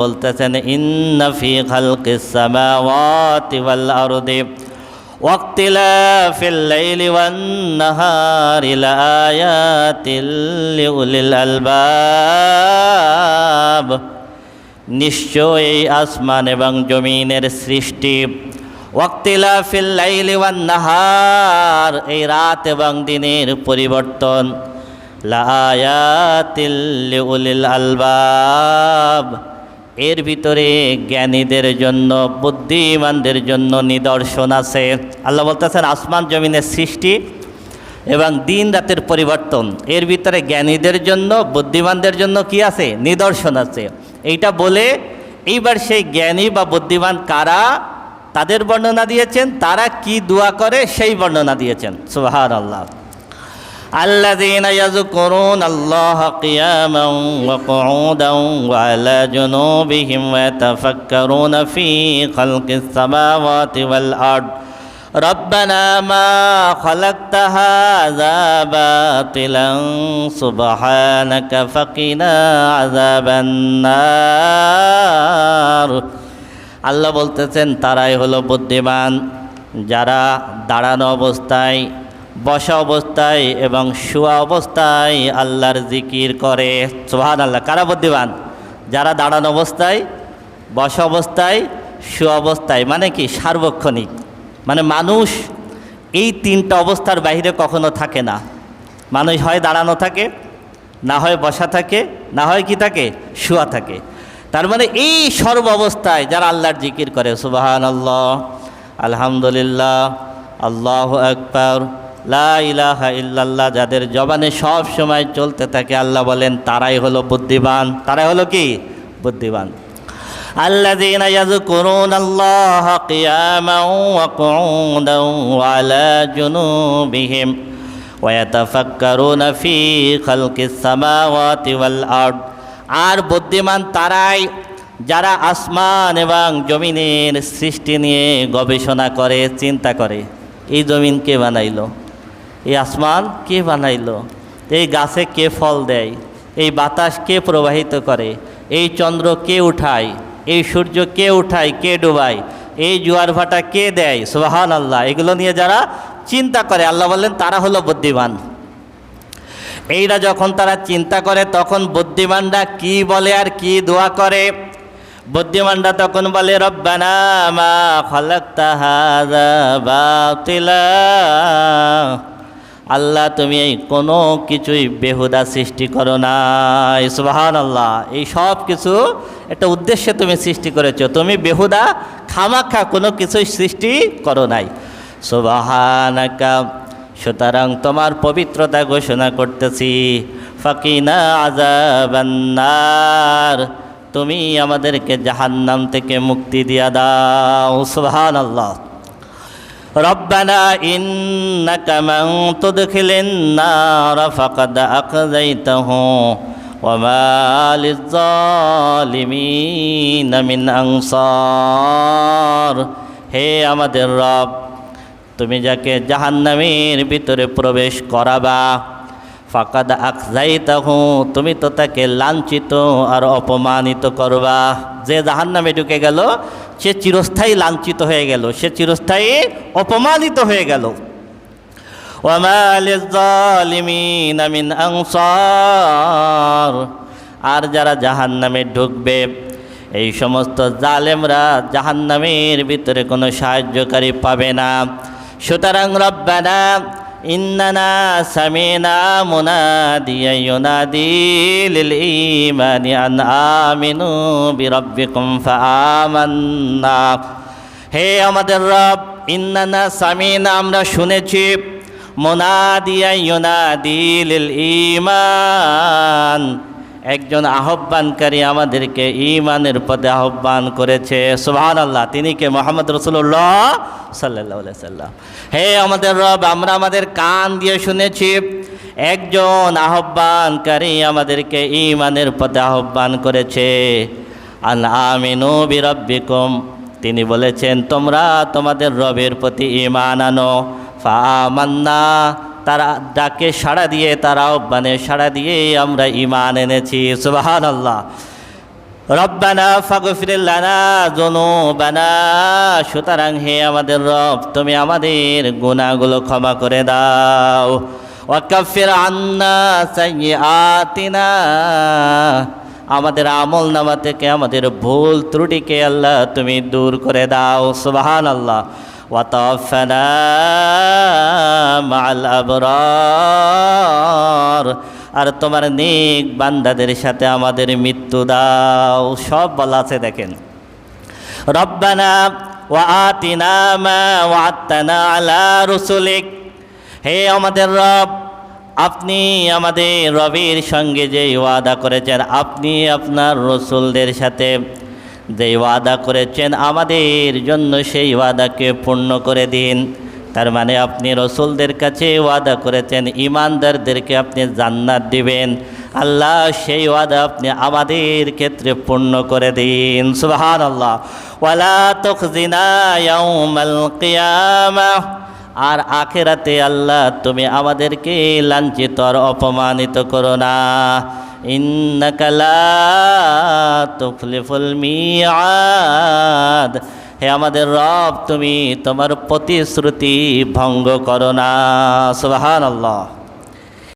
বলতেছেন ইন্নফি খালকিস সামাওয়াতি ওয়াল আরদি واختلاف الليل والنهار لآيات لأولي الألباب নিশ্চয় এই আসমান এবং জমিনের সৃষ্টি ওয়াক্তিলাফিল লাইলি ওয়ান নাহার এই রাত এবং দিনের পরিবর্তন লায়াতিল লিউলিল আলবাব এর ভিতরে জ্ঞানীদের জন্য, বুদ্ধিমানদের জন্য নিদর্শন আছে। আল্লাহ বলতেছেন, আসমান জমিনের সৃষ্টি এবং দিন রাতের পরিবর্তন। এর ভিতরে জ্ঞানীদের জন্য, বুদ্ধিমানদের জন্য কি আছে? নিদর্শন আছে। এইটা বলে, এইবার সেই জ্ঞানী বা বুদ্ধিমান কারা তাদের বর্ণনা দিয়েছেন? তারা কি দোয়া করে? সেই বর্ণনা দিয়েছেন। সুহার আল্লাহ الذين يذكرون الله قياما وقعودا وعلى جنوبهم ويتفكرون في خلق السماوات والأرض ربنا ما خلقت هذا باطلا سبحانك فقنا عذاب النار আল্লাহ বলতেছেন তারাই হলো বুদ্ধিমান যারা দাঁড়ানো অবস্থায় বসা অবস্থায় এবং শোয়া অবস্থায় আল্লাহর জিকির করে। সোহান আল্লাহ কারা বুদ্ধিমান? যারা দাঁড়ানো অবস্থায়, বসা অবস্থায়, শোয়া অবস্থায় মানে কি? সার্বক্ষণিক। মানে মানুষ এই তিনটা অবস্থার বাইরে কখনো থাকে না। মানুষ হয় দাঁড়ানো থাকে, না হয় বসা থাকে, না হয় কি থাকে? শোয়া থাকে। তার মানে এই সর্ব অবস্থায় যারা আল্লাহর জিকির করে সুবাহান আল্লাহ আলহামদুলিল্লাহ, আল্লাহ আকবর লা ইলাহা ইল্লাল্লাহ যাদের জবানে সব সময় চলতে থাকে আল্লাহ বলেন তারাই হলো বুদ্ধিমান তারাই হলো কি বুদ্ধিমান الذين يذكرون الله قياما وقعودا وعلى جنوبهم ويتفكرون في خلق السماوات والأرض আর বুদ্ধিমান তারাই যারা আসমান এবং জমিনের সৃষ্টি নিয়ে গবেষণা করে চিন্তা করে এই জমিন কে বানাইলো এই আসমান কে বানাইলো? এই গাছে কে ফল দেয়? এই বাতাস কে প্রবাহিত করে? এই চন্দ্র কে উঠায়? এই সূর্য কে উঠায়? কে ডুবায়? এই জোয়ার ভাটা কে দেয়? সোহান আল্লাহ এগুলো নিয়ে যারা চিন্তা করে, আল্লাহ বললেন, তারা হলো বুদ্ধিমান। এইরা যখন তারা চিন্তা করে, তখন বুদ্ধিমানরা কি বলে আর কি দোয়া করে? বুদ্ধিমানরা তখন বলে, রব্বানা মা খালাকতা আল্লাহ, তুমি এই কোনো কিছুই বেহুদা সৃষ্টি করো না সুবাহান আল্লাহ এই সব কিছু একটা উদ্দেশ্যে তুমি সৃষ্টি করেছ। তুমি বেহুদা, খামাখা কোনো কিছুই সৃষ্টি করো নাই। সুবাহানাকা। সুতরাং তোমার পবিত্রতা ঘোষণা করতেছি। ফাকিনা আজাবান্নার তুমি আমাদেরকে জাহান্নাম থেকে মুক্তি দিয়া দাও। সুবহান আল্লাহ ربنا إنك من تدخل النار فقد أخزيته وما للظالمين من أنصار হে আমাদের রব তুমি যাকে জাহান্নামের ভিতরে প্রবেশ করাবা ফাকাদ আকজাইতাহু তুমি তো তাকে লাঞ্ছিত আর অপমানিত করবা যে জাহান্নামে ঢুকে গেল সে চিরস্থায়ী লাঞ্ছিত হয়ে গেল, সে চিরস্থায়ী অপমানিত হয়ে গেল। আর যারা জাহান্নামে ঢুকবে, এই সমস্ত জালেমরা জাহান্নামের ভিতরে কোনো সাহায্যকারী পাবে না। সুতরাং রব্বানা ইন্নানা সামিনা মুনাদিয়া ইউনাদি লিল ঈমানি আন আমিনু বিরাব্বিকুম ফাআমান্না। হে আমাদের রব, ইন্নানা সামিনা আমরা শুনেছি, মুনাদিয়া ইউনাদি লিল ঈমান। একজন আহ্বানকারী আমাদেরকে ইমানের পদে আহ্বান করেছে। সুহান আল্লাহ তিনি কে? মোহাম্মদ রসুল্লাহ সাল্লাহ হে আমাদের রব, আমরা আমাদের কান দিয়ে শুনেছি, একজন আহ্বানকারী আমাদেরকে ইমানের পদে আহ্বান করেছে। আন আমিনু বিরব্বিকুম, তিনি বলেছেন, তোমরা তোমাদের রবের প্রতি ইমান আনো। ফা মান্না তারা ডাকে সাড়া দিয়ে, তারা আহ্বানে সাড়া দিয়ে আমরা ইমান এনেছি। সুবাহান আল্লাহ রব্বানা ফাগফির লানা যুনুবানা। সুতরাং হে আমাদের রব, তুমি আমাদের গুনাহগুলো ক্ষমা করে দাও। ওয়াকাফির আন্না সাইয়্যাতিনা। আমাদের আমল নামা থেকে আমাদের ভুল ত্রুটিকে আল্লাহ তুমি দূর করে দাও। সুবাহান আল্লাহ ওয়াতাফানা মাল আবরার আর তোমার নেক বান্দাদের সাথে আমাদের মৃত্যু দাও। সব বলা আছে দেখেন। রব্বানা ওয়া আতিনা মা ওয়াত্তানা আলা রসুলিক। হে আমাদের রব, আপনি আমাদের রবির সঙ্গে যে ওয়াদা করেছেন, আপনি আপনার রসুলদের সাথে যে ওয়াদা করেছেন আমাদের জন্য সেই ওয়াদাকে পূর্ণ করে দিন। তার মানে আপনি রসুলদের কাছে ওয়াদা করেছেন, ইমানদারদেরকে আপনি জান্নাত দিবেন। আল্লাহ সেই ওয়াদা আপনি আমাদের ক্ষেত্রে পূর্ণ করে দিন। সুবাহান আল্লাহ ওয়ালা তখজিনা আর আখেরাতে আল্লাহ তুমি আমাদেরকে লাঞ্ছিত আর অপমানিত করো না। ইন্নাকালা তুফলিফুল মিয়াদ। হে আমাদের রব তুমি তোমার প্রতিশ্রুতি ভঙ্গ করো না। সুবাহান আল্লাহ